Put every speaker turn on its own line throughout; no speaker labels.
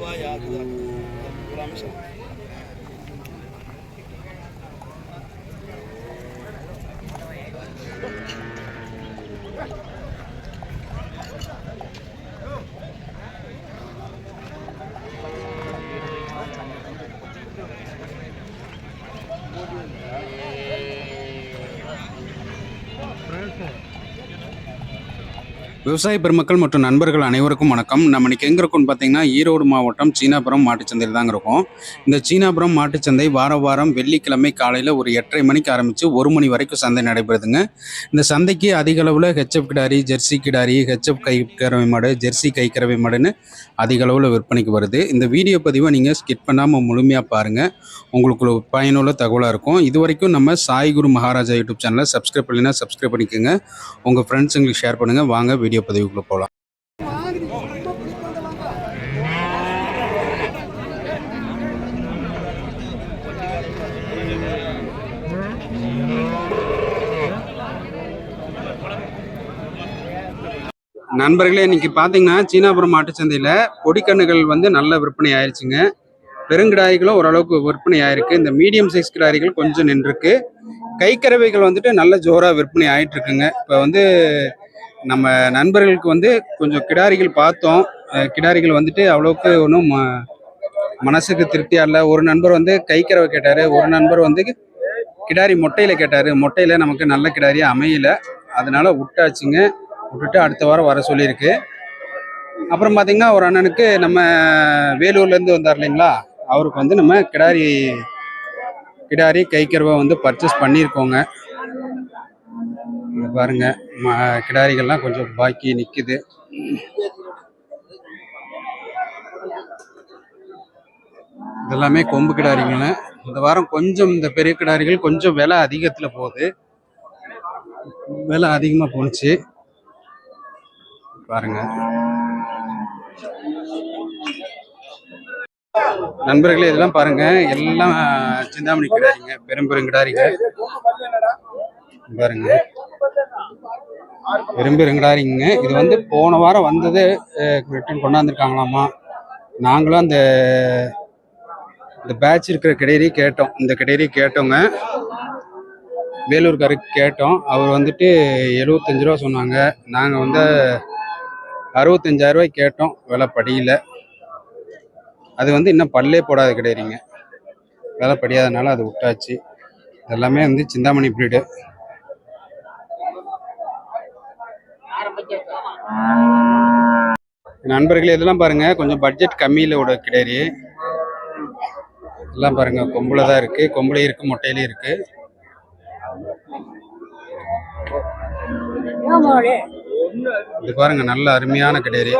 dava yargılar uğramış Thank you.
விவசாய பெருமக்கள் மற்றும் நண்பர்கள் அனைவருக்கும் வணக்கம். நம்ம இன்னைக்கு எங்கே இருக்கோம்னு பார்த்தீங்கன்னா ஈரோடு மாவட்டம் சீனாபுரம் மாட்டுச்சந்தையில் தாங்க இருக்கும். இந்த சீனாபுரம் மாட்டுச்சந்தை வார வாரம் வெள்ளிக்கிழமை காலையில் ஒரு எட்டரை மணிக்கு ஆரம்பித்து ஒரு மணி வரைக்கும் சந்தை நடைபெறுதுங்க. இந்த சந்தைக்கு அதிக அளவில் ஹெச்எஃப் கிடாரி ஜெர்சி கிடாரி ஹெச்எஃப் கை கறவை மாடு ஜெர்சி கை கறவை மாடுன்னு அதிக அளவில் விற்பனைக்கு வருது. இந்த வீடியோ பதிவை நீங்கள் ஸ்கிப் பண்ணாமல் முழுமையாக பாருங்கள் உங்களுக்கு ஒரு பயனுள்ள தகவலாக இருக்கும். இது வரைக்கும் நம்ம சாய் குரு மகாராஜா யூடியூப் சேனலை சப்ஸ்கிரைப் பண்ணலைன்னா சப்ஸ்கிரைப் பண்ணிக்கோங்க. உங்கள் ஃப்ரெண்ட்ஸுங்களுக்கு ஷேர் பண்ணுங்கள் வாங்க வீடியோ பதிவுக்குள்ளே போகலாம் நண்பர்களே இன்னைக்கு பார்த்தீங்கன்னா சீனாபுரம் மாட்டுச்சந்தையில் பொடிக்கண்ணுகள் வந்து நல்ல விற்பனை ஆயிடுச்சுங்க பெருங்கிடாய்களும் ஓரளவுக்கு விற்பனை ஆயிருக்கு. இந்த மீடியம் சைஸ் கிடாரிகள் கொஞ்சம் நின்றுருக்கு. கைக்கறவைகள் வந்துட்டு நல்ல ஜோராக விற்பனை ஆயிட்டு இருக்குங்க. இப்போ வந்து நம்ம நண்பர்களுக்கு வந்து கொஞ்சம் கிடாரிகள் பார்த்தோம். கிடாரிகள் வந்துட்டு அவ்வளோக்கு ஒன்றும் மனசுக்கு திருப்தியாக இல்லை. ஒரு நண்பர் வந்து கைக்கறவை கேட்டார். ஒரு நண்பர் வந்து கிடாரி மொட்டையில் கேட்டார். மொட்டையில் நமக்கு நல்ல கிடாரியாக அமையல. அதனால் விட்டாச்சுங்க. விட்டுட்டு அடுத்த வாரம் வர சொல்லியிருக்கு. அப்புறம் பார்த்தீங்கன்னா ஒரு அண்ணனுக்கு நம்ம வேலூர்லேருந்து வந்தார் இல்லைங்களா? அவருக்கு வந்து நம்ம கிடாரி கிடாரி கைக்கருவை வந்து பர்ச்சேஸ் பண்ணியிருக்கோங்க. இங்க பாருங்க ம கிடாரிகள்லாம் கொஞ்சம் பாக்கி நிற்குது இதெல்லாமே கொம்பு கிடாரிங்கண்ண இந்த வாரம் கொஞ்சம் இந்த பெரிய கிடாரிகள் கொஞ்சம் விலை அதிகத்தில் போகுது. விலை அதிகமாக போணுச்சு. பாருங்க. நண்பர்களே இதெல்லாம் பாருங்க. எல்லாம் சிந்தாமணி கிடாரிங்க பெரும் பெரும் கிடாரிங்க. பாருங்க. விரும்பி பெரும் இது வந்து போன வாரம் வந்தது ரிட்டர்ன் கொண்டாந்துருக்காங்களாமா? நாங்களும் அந்த இந்த பேட்ச் இருக்கிற கிடேரி கேட்டோம். இந்த கிடேரி கேட்டோங்க. வேலூர்காருக்கு கேட்டோம். அவர் வந்துட்டு எழுபத்தஞ்சு ரூபா சொன்னாங்க. நாங்கள் வந்து அறுபத்தஞ்சாயிரம் ரூபாய் கேட்டோம். விலை படியில. அது வந்து இன்னும் பல்லே போடாத கிடையிறீங்க விலை படியாதனால அது விட்டாச்சு. எல்லாமே வந்து சிந்தாமணி பிரீடு நண்பர்களே இதெல்லாம் பாருங்க. கொஞ்சம் பட்ஜெட் கம்மியில் விட கிடையாது. எல்லாம் பாருங்க. கொம்புல தான் இருக்கு. கொம்புலையும் இருக்கு மொட்டையிலையும் இருக்கு. இது பாருங்க நல்ல அருமையான கிடேரி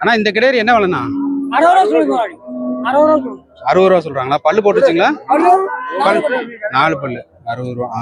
ஆனா இந்த கிடேரி என்ன விலைண்ணா? அறுபது ரூபா சொல்றாங்களா? பல்லு போட்டுச்சுங்களா நாலு பல்லு. அறுபது ரூபா.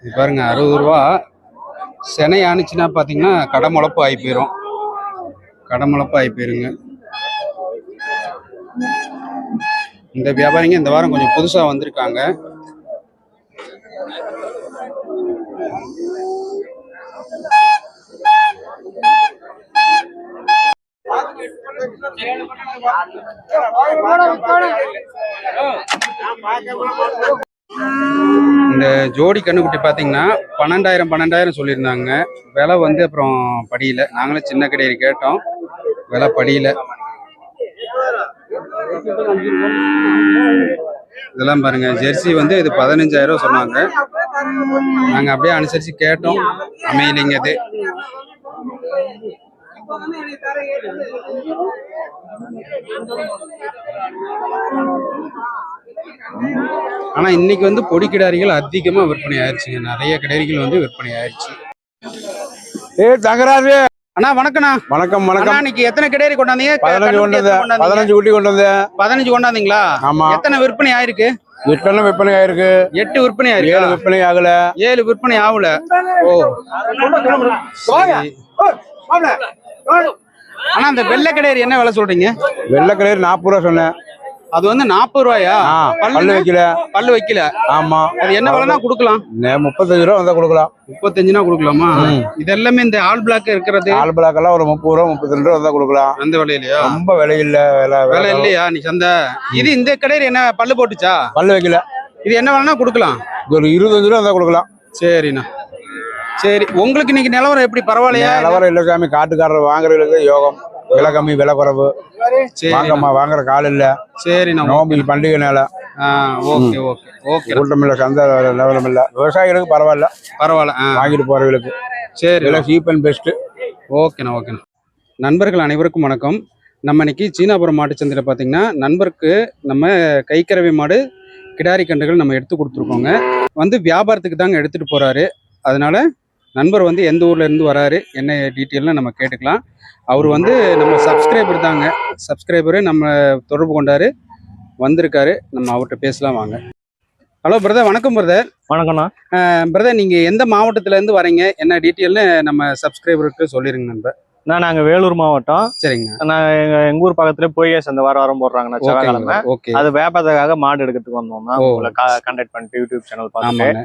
இது பாருங்க அறுபது ரூபா. செனை ஆனிச்சுன்னா பார்த்தீங்கன்னா கடை முளப்பு ஆகி போயிடும் கடை முளப்பு ஆகி போயிருங்க. இந்த வியாபாரிங்க இந்த வாரம் கொஞ்சம் புதுசாக வந்திருக்காங்க. இந்த ஜோடி கண்ணுக்குட்டி பார்த்தீங்கன்னா பன்னெண்டாயிரம் பன்னெண்டாயிரம் சொல்லியிருந்தாங்க. விலை வந்து அப்புறம் படியில. நாங்களும் சின்ன கடையில் கேட்டோம். விலை படியல. இதெல்லாம் பாருங்க. ஜெர்சி வந்து இது பதினஞ்சாயிரம் சொன்னாங்க. நாங்க அப்படியே அனுசரிச்சு கேட்டோம். அமையலைங்க இது ஆனா இன்னைக்கு வந்து பொடி கிடாரிகள் அதிகமா விற்பனை ஆயிடுச்சுங்க நிறைய கிடாரிகள் வந்து விற்பனை ஆயிடுச்சு
ஏ தங்கராஜு.
அண்ணா வணக்கண்ணா
வணக்கம் வணக்கம்.
இன்னைக்கு எத்தனை கிடாரி கொண்டாந்தீங்க?
பதினஞ்சு கொண்டு
எத்தனை கொண்டாந்தீங்க?
பதினஞ்சு குட்டி கொண்டு வந்து
பதினஞ்சு கொண்டாந்தீங்களா?
ஆமா.
எத்தனை விற்பனை ஆயிருக்கு?
எட்டெண்ண விற்பனை ஆயிருக்கு.
எட்டு விற்பனை
ஏழு
ஆயிருக்கு
விற்பனை ஆகல.
ஏழு விற்பனை ஆகல. ஓ. ஆனா அந்த வெள்ளை கிடாரி என்ன விலை சொல்றீங்க?
வெள்ளை கலர் நாற்பது ரூபா சொன்னேன்.
அது வந்து நாற்பது ரூபாயா? பல்லு
வைக்கல.
பல்லு வைக்கல.
ஆமா.
அது என்ன விலைனா கொடுக்கலாம்.
முப்பத்தஞ்சு ரூபா வந்தா கொடுக்கலாம்.
முப்பத்தஞ்சுனா கொடுக்கலாமா. இது எல்லாமே இந்த ஆல் பிளாக் இருக்கிறது.
ஆல் பிளாக் எல்லாம் ஒரு முப்பது ரூபா முப்பத்தி ரெண்டு ரூபா வந்தா கொடுக்கலாம்.
அந்த விலையிலயா?
ரொம்ப விலை இல்ல விலை
விலை. இல்லையா நீ சந்தை? இது இந்த கடையில் என்ன பல்லு போட்டுச்சா?
பல்லு வைக்கல.
இது என்ன வேணா கொடுக்கலாம்.
ஒரு இருபத்தஞ்சு ரூபா வந்தா கொடுக்கலாம்.
சரிண்ணா. சரி உங்களுக்கு இன்னைக்கு நிலவரம் எப்படி? பரவாயில்லையா?
நிலவரம் இல்ல சாமி. காட்டுக்காரர் வாங்குறவங்களுக்கு யோகம். விலை கம்மி விலை குறைவு.
சரி
வாங்கம்மா வாங்குற கால் இல்ல.
சரிண்ணா
நோம்பி பண்டிகை
ஆ ஓகே ஓகே ஓகே.
கூட்டம் இல்ல சந்தை லெவலம் இல்ல. விவசாயிகளுக்கு பரவாயில்ல.
பரவாயில்ல
வாங்கிட்டு போறவங்களுக்கு.
சரி
விலை சீப் அண்ட் பெஸ்ட்
ஓகேண்ணா ஓகேண்ணா. நண்பர்கள் அனைவருக்கும் வணக்கம். நம்ம இன்னைக்கு சீனாபுரம் மாட்டுச்சந்தையில் பார்த்தீங்கன்னா நண்பருக்கு நம்ம கைக்கறவை மாடு கிடாரி கன்றுகள் நம்ம எடுத்து கொடுத்துருக்கோங்க. வந்து வியாபாரத்துக்கு தாங்க எடுத்துகிட்டு போகிறாரு அதனால நண்பர் வந்து எந்த ஊர்ல இருந்து வராரு என்ன டீட்டெயில்னு நம்ம கேட்டுக்கலாம். அவர் வந்து நம்ம சப்ஸ்கிரைபர் தாங்க. சப்ஸ்கிரைபரு நம்ம தொடர்பு கொண்டாரு வந்திருக்காரு. நம்ம அவர்கிட்ட பேசலாம் வாங்க. ஹலோ பிரதர் வணக்கம் பிரதர்
வணக்கம்ண்ணா.
பிரதர் நீங்கள் எந்த மாவட்டத்துல இருந்து வரீங்க? என்ன டீட்டெயில்னு நம்ம சப்ஸ்கிரைபருக்கு சொல்லிருங்க நண்பர்.
நான் நாங்க வேலூர் மாவட்டம்.
சரிங்க.
நான் எங்க எங்க ஊர் பக்கத்துல போய்ஸ் அந்த வாரம் வாரம் போடுறாங்கண்ணா செவ்வாய்க்கிழமை. அது வியாபாரத்துக்காக மாடு எடுக்கிறதுக்கு வந்தோம்னா. உங்களை கண்டக்ட் பண்ணிட்டு யூடியூப் சேனல் பார்த்துட்டு.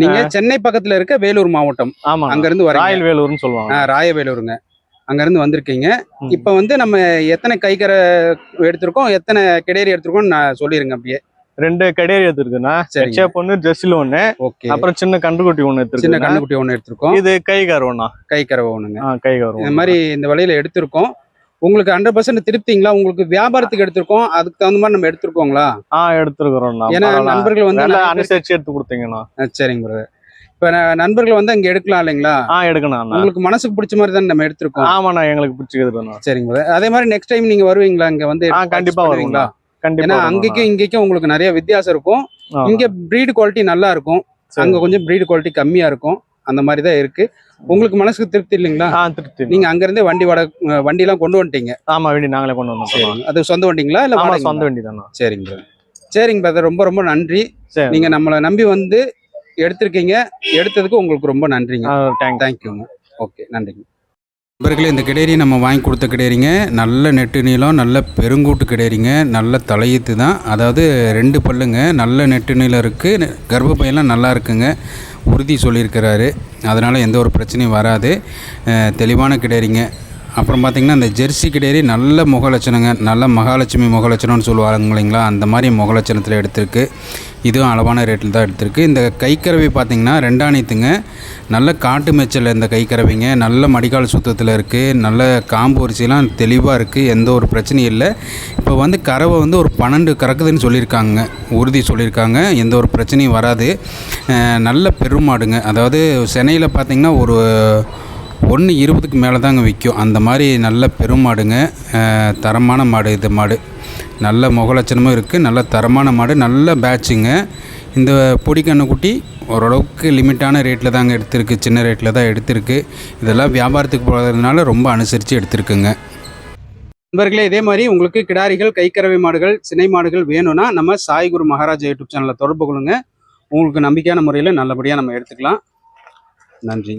நீங்க சென்னை பக்கத்துல இருக்க வேலூர் மாவட்டம்.
ஆமா
அங்க இருந்து
ராயல் வேலூர்னு சொல்லுவாங்க.
ராயவேலூருங்க அங்க இருந்து வந்திருக்கீங்க. இப்ப வந்து நம்ம எத்தனை கைக்கரை எடுத்திருக்கோம் எத்தனை கிடேரி எடுத்திருக்கோம் நான் சொல்லிருங்க அப்படியே.
ரெண்டு கடையரி ஹெச்எப் ஒன்று ட்ரெஸ்ஸில் ஒன்று
ஓகே.
அப்புறம் சின்ன ஒன்று
சின்ன
எடுத்துருக்கு
கண்ணுக்குட்டி ஒண்ணு எடுத்திருக்கோம்.
இது கை கருவண்ணா
கைக்கரவை ஒண்ணுங்க.
ஆ கை கருவம்
இந்த மாதிரி இந்த வழியில எடுத்திருக்கோம். உங்களுக்கு ஹண்ட்ரட் பர்சன்ட் திருப்திங்களா? உங்களுக்கு வியாபாரத்துக்கு எடுத்திருக்கோம். அதுக்கு தகுந்த மாதிரி நம்ம எடுத்திருக்கோங்களா?
ஆ எடுத்துருக்குறோம்ண்ணா
ஏன்னா நண்பர்கள் வந்து
அனுசரிச்சு எடுத்து கொடுத்தீங்கண்ணா.
சரிங்க பிரதர் இப்ப நண்பர்கள் வந்து அங்க எடுக்கலாம் இல்லைங்களா?
ஆ எடுக்கணும்
உங்களுக்கு மனசுக்கு பிடிச்ச மாதிரி தான் நம்ம எடுத்திருக்கோம்?
ஆமாண்ணா எங்களுக்கு பிடிச்சிக்கிறதுண்ணா
சரிங்க brother. அதே மாதிரி நெக்ஸ்ட் டைம் நீங்க வருவீங்களா? இங்க வந்து
கண்டிப்பா
வருவீங்களா ஏன்னா. அங்கேயும் இங்கேயும் உங்களுக்கு நிறைய வித்தியாசம் இருக்கும். இங்க பிரீடு குவாலிட்டி நல்லா இருக்கும். அங்க கொஞ்சம் பிரீடு குவாலிட்டி கம்மியா இருக்கும். அந்த மாதிரி தான் இருக்கு. உங்களுக்கு மனசுக்கு திருப்தி இல்லைங்களா?
ஆ திருப்தி
நீங்க அங்க இருந்தே வண்டி வாடகை வண்டி எல்லாம் கொண்டு வந்துட்டீங்க.
ஆமா வண்டி நாங்களே கொண்டு வந்தோம்.
அது சொந்த வண்டிங்களா இல்ல?
சொந்த வண்டி தானே
சரிங்க. சரிங்க பிரதர் ரொம்ப ரொம்ப நன்றி. நீங்க நம்மளை நம்பி வந்து எடுத்திருக்கீங்க. எடுத்ததுக்கு உங்களுக்கு ரொம்ப நன்றிங்க. தேங்க்யூங்க ஓகே நன்றிங்க. நண்பர்களே இந்த கிடேரி நம்ம வாங்கி கொடுத்த கிடேரிங்க நல்ல நெட்டு நீளம் நல்ல பெருங்கூட்டு கிடேரிங்க நல்ல தலையீத்து தான் அதாவது ரெண்டு பல்லுங்க. நல்ல நெட்டு நீளம் இருக்குது கர்ப்பப்பையெல்லாம் நல்லா இருக்குங்க. உறுதி சொல்லியிருக்கிறாரு. அதனால் எந்த ஒரு பிரச்சனையும் வராது. தெளிவான கிடேரிங்க அப்புறம் பார்த்திங்கன்னா இந்த ஜெர்சி கிடேரி நல்ல முகலட்சணங்க நல்ல மகாலட்சுமி முகலட்சணம்னு சொல்லுவாங்க இல்லைங்களா? அந்த மாதிரி முகலட்சணத்தில் எடுத்திருக்கு. இதுவும் அளவான ரேட்டில் தான் எடுத்திருக்கு. இந்த கைக்கரவி பார்த்திங்கன்னா ரெண்டாணித்துங்க. நல்ல காட்டு மேய்ச்சல் இந்த கைக்கரவிங்க. நல்ல மடிக்கால் சுத்தத்தில் இருக்குது நல்ல காம்பு வரிசையெல்லாம் தெளிவாக இருக்குது எந்த ஒரு பிரச்சனையும் இல்லை. இப்போ வந்து கறவை வந்து ஒரு பன்னெண்டு கறக்குதுன்னு சொல்லியிருக்காங்க. உறுதி சொல்லியிருக்காங்க. எந்த ஒரு பிரச்சனையும் வராது. நல்ல பெருமாடுங்க. அதாவது சென்னையில் பார்த்திங்கன்னா ஒரு ஒன்று இருபதுக்கு மேலே தாங்க விற்கும். அந்த மாதிரி நல்ல பெருமாடுங்க தரமான மாடு இது மாடு. நல்ல முகலட்சணமும் இருக்குது நல்ல தரமான மாடு. நல்ல பேட்சுங்க. இந்த பொடிக்கண்ணுக்குட்டி ஓரளவுக்கு லிமிட்டான ரேட்டில் தாங்க எடுத்திருக்கு. சின்ன ரேட்டில் தான் எடுத்திருக்கு. இதெல்லாம் வியாபாரத்துக்கு போகிறதுனால ரொம்ப அனுசரித்து எடுத்திருக்குங்க. நண்பர்களே இதே மாதிரி உங்களுக்கு கிடாரிகள் கைக்கறவை மாடுகள் சினை மாடுகள் வேணும்னா நம்ம சாய்குரு மகாராஜா யூடியூப் சேனலில் தொடர்பு கொள்ளுங்க. உங்களுக்கு நம்பிக்கையான முறையில் நல்லபடியாக நம்ம எடுத்துக்கலாம். நன்றி.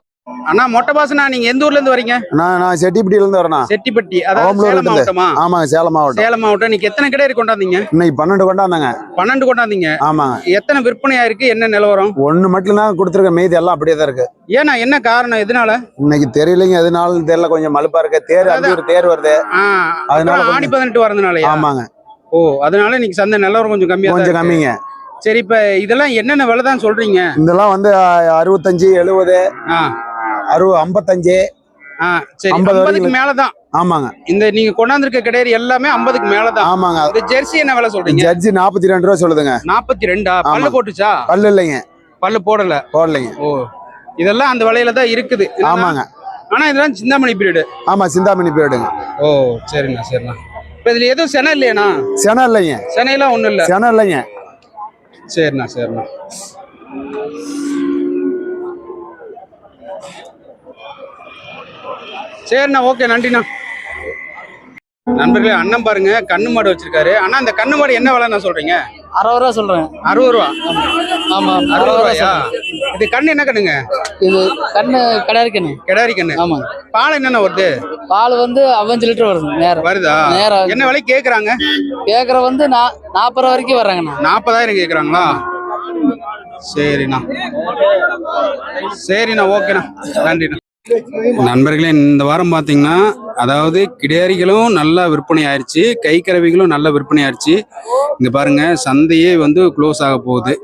ん。அண்ணா மொட்டை பாசனா நீங்க எந்த ஊர்ல இருந்து வரீங்க?
நான் நான் செட்டிப்பட்டியில இருந்து வரேன்
செட்டிப்பட்டி அதாவது சேலம். மாவட்டமா?
ஆமாங்க சேலம் மாவட்டம்.
சேலம் மாவட்டம். நீங்க எத்தனை கிடாரி கொண்டாந்தீங்க?
இன்னைக்கு பன்னெண்டு கொண்டாந்தாங்க.
பன்னெண்டு கொண்டாந்தீங்க.
ஆமாங்க.
எத்தனை விற்பனை ஆயிருக்கு? என்ன நிலவரம்?
ஒண்ணு மட்டும் தான் கொடுத்துருக்க மீதி எல்லாம் அப்படியே தான் இருக்கு.
ஏன்னா என்ன காரணம்? எதனால?
இன்னைக்கு தெரியலைங்க. எதனால தெரியல. கொஞ்சம் மலுப்பா இருக்கு. தேர் அஞ்சு ஒரு தேர் வருது. அதனால
ஆணி பதினெட்டு வரதுனாலயா?
ஆமாங்க.
ஓ அதனால இன்னைக்கு சந்தை நிலவரம் கொஞ்சம் கம்மியா
கொஞ்சம். கம்மிங்க.
சரி இப்ப இதெல்லாம் என்னென்ன விலை தான் சொல்றீங்க?
இதெல்லாம் வந்து அறுபத்தஞ்சு எழுபது.
ஆ.
அறுபது ஐம்பத்தஞ்சு
ஆ சரி.
50
ஐம்பதுக்கு மேலதான்.
ஆமாங்க.
இந்த நீங்க கொண்டாந்துருக்க கிடையாது எல்லாமே ஐம்பதுக்கு மேலதான்.
ஆமாங்க.
இந்த ஜெர்சி என்ன விலை சொல்றீங்க?
ஜட்ஜி நாற்பத்தி ரெண்டு ரூபா சொல்லுதுங்க.
நாற்பத்தி ரெண்டா பல்லு. போட்டுச்சா?
பல்லு இல்லைங்க.
பல்லு போடல.
போடலைங்க.
ஓ இதெல்லாம் அந்த விலையில தான் இருக்குது.
ஆமாங்க.
ஆனா இதெல்லாம் சிந்தாமணி பீரியடு.
ஆமா சிந்தாமணி போயிடுங்க
ஓ சரிண்ணா சரிண்ணா. இப்ப இதுல எதுவும் செனை இல்லையாண்ணா?
செனம் இல்லைங்க.
செனையெல்லாம் ஒண்ணும் இல்ல.
செனம் இல்லைங்க.
சரிண்ணா சரிண்ணா. சரிண்ணா ஓகே நன்றிண்ணா. நண்பர்களே அண்ணன் பாருங்க கண்ணு மாடு வச்சிருக்காரு. அண்ணா இந்த கண்ணு மாடு என்ன விலைண்ணா சொல்றீங்க?
அறுபது ரூபா சொல்றேன்.
அறுபது ரூபா?
ஆமா
அறுபது ரூபாயா? இது கண்ணு என்ன கண்ணுங்க?
இது கண்ணு கிடையாது கண்ணு.
கிடாரி கண்ணு.
ஆமா.
பால் என்னென்ன வருது?
பால் வந்து அவஞ்சு லிட்டர் வருது நேரம்
வருதா?
நேரம்
என்ன விலை கேக்குறாங்க?
கேக்குற வந்து நாற்பது ரூபா வரைக்கும் வர்றாங்கண்ணா.
நாற்பதாயிரம் கேக்குறாங்களா? சரிண்ணா. சரிண்ணா ஓகேண்ணா. நன்றிண்ணா. நண்பர்களே இந்த வாரம் பார்த்தீங்கன்னா அதாவது கிடேரிகளும் நல்லா விற்பனை ஆயிடுச்சு கை கறவைகளும் நல்ல விற்பனை ஆயிடுச்சு இங்க பாருங்க சந்தையே வந்து க்ளோஸ் ஆக போகுது.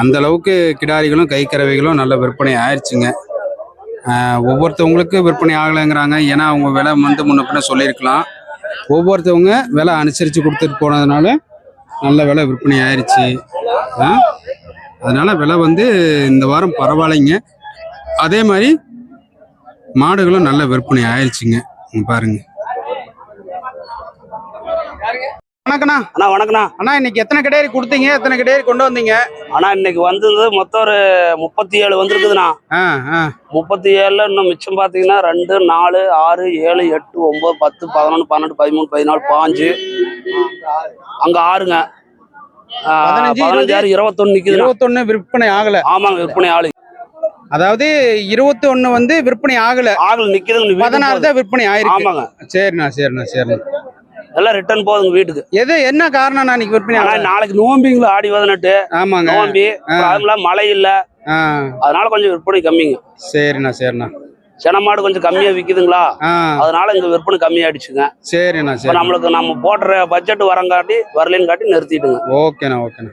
அந்த அளவுக்கு கிடாரிகளும் கை கறவைகளும் நல்ல விற்பனை ஆயிடுச்சுங்க ஒவ்வொருத்தவங்களுக்கு விற்பனை ஆகலைங்கிறாங்க. ஏன்னா அவங்க விலை வந்து முன்ன பின்ன சொல்லியிருக்கலாம். ஒவ்வொருத்தவங்க விலை அனுசரித்து கொடுத்துட்டு போனதுனால நல்ல விலை விற்பனை ஆயிடுச்சு அதனால் அதனால விலை வந்து இந்த வாரம் பரவாயில்லைங்க. அதே மாதிரி மாடுகளும் நல்ல விற்பனை ஆயிடுச்சுங்க. பாருங்க. வணக்கண்ணா
அண்ணா வணக்கண்ணா
அண்ணா இன்னைக்கு எத்தனை கிடேரி கொடுத்தீங்க? எத்தனை கிடேரி கொண்டு வந்தீங்க?
அண்ணா இன்னைக்கு வந்தது மொத்தம் ஒரு முப்பத்தி ஏழு வந்திருக்குதுண்ணா முப்பத்தி ஏழுல இன்னும் மிச்சம் பார்த்தீங்கன்னா ரெண்டு நாலு ஆறு ஏழு எட்டு ஒன்பது பத்து பதினொன்று பன்னெண்டு பதிமூணு பதினாலு பாஞ்சு. அங்க ஆறுங்க. ஆ,
பதினஞ்சு,
பதினஞ்சு ஆறு இருபத்தொன்னு நிக்குதுண்ணா.
இருபத்தொன்னு விற்பனை ஆகல.
ஆமாங்க விற்பனை ஆளு
அதாவது இருபத்தி ஒண்ணு வந்து விற்பனை ஆகல.
ஆகல நிக்குதுங்க
பதினாறு தான் விற்பனை ஆயிருக்கு.
ஆமாங்க.
சரிண்ணா சரிண்ணா சரிண்ணா.
எல்லாம் ரிட்டர்ன் போகுதுங்க வீட்டுக்கு.
எது என்ன காரணம் இன்னைக்கு விற்பனை
நாளைக்கு நோம்பிங்களா ஆடி பதினெட்டு.
ஆமாங்க.
நோம்பி. அதுல மழை இல்ல. அதனால கொஞ்சம் விற்பனை கம்மிங்க.
சரிண்ணா சரிண்ணா.
சென மாடு கொஞ்சம் கம்மியா விக்குதுங்களா? அதனால இங்க விற்பனை கம்மியாயிடுச்சுங்க.
சரிண்ணா சரி
நம்மளுக்கு நம்ம போடுற பட்ஜெட் வரங்காட்டி வரலன்னு காட்டி நிறுத்திட்டுங்க.
ஓகேண்ணா ஓகேண்ணா.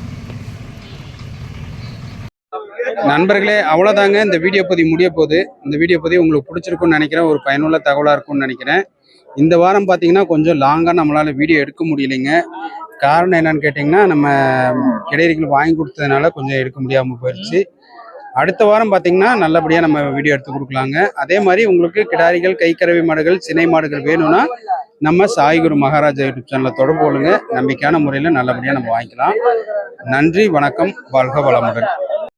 நண்பர்களே அவ்வளோதாங்க இந்த வீடியோ பதிவு முடிய போகுது. இந்த வீடியோ பதிவு உங்களுக்கு பிடிச்சிருக்கும்னு நினைக்கிறேன். ஒரு பயனுள்ள தகவலாக இருக்கும்னு நினைக்கிறேன். இந்த வாரம் பார்த்தீங்கன்னா கொஞ்சம் லாங்காக நம்மளால் வீடியோ எடுக்க முடியலைங்க. காரணம் என்னன்னு கேட்டிங்கன்னா நம்ம கிடையிகள் வாங்கி கொடுத்ததுனால கொஞ்சம் எடுக்க முடியாமல் போயிடுச்சு அடுத்த வாரம் பார்த்தீங்கன்னா நல்லபடியாக நம்ம வீடியோ எடுத்து கொடுக்கலாங்க. அதே மாதிரி உங்களுக்கு கிடாரிகள் கைக்கரவி மாடுகள் சினை மாடுகள் வேணும்னா நம்ம சாய்குரு மகாராஜா யூடியூப் சேனலை தொடர்பு கொள்ளுங்க. நம்பிக்கையான முறையில் நல்லபடியாக நம்ம வாங்கிக்கலாம். நன்றி வணக்கம். வாழ்க வளமுடன்.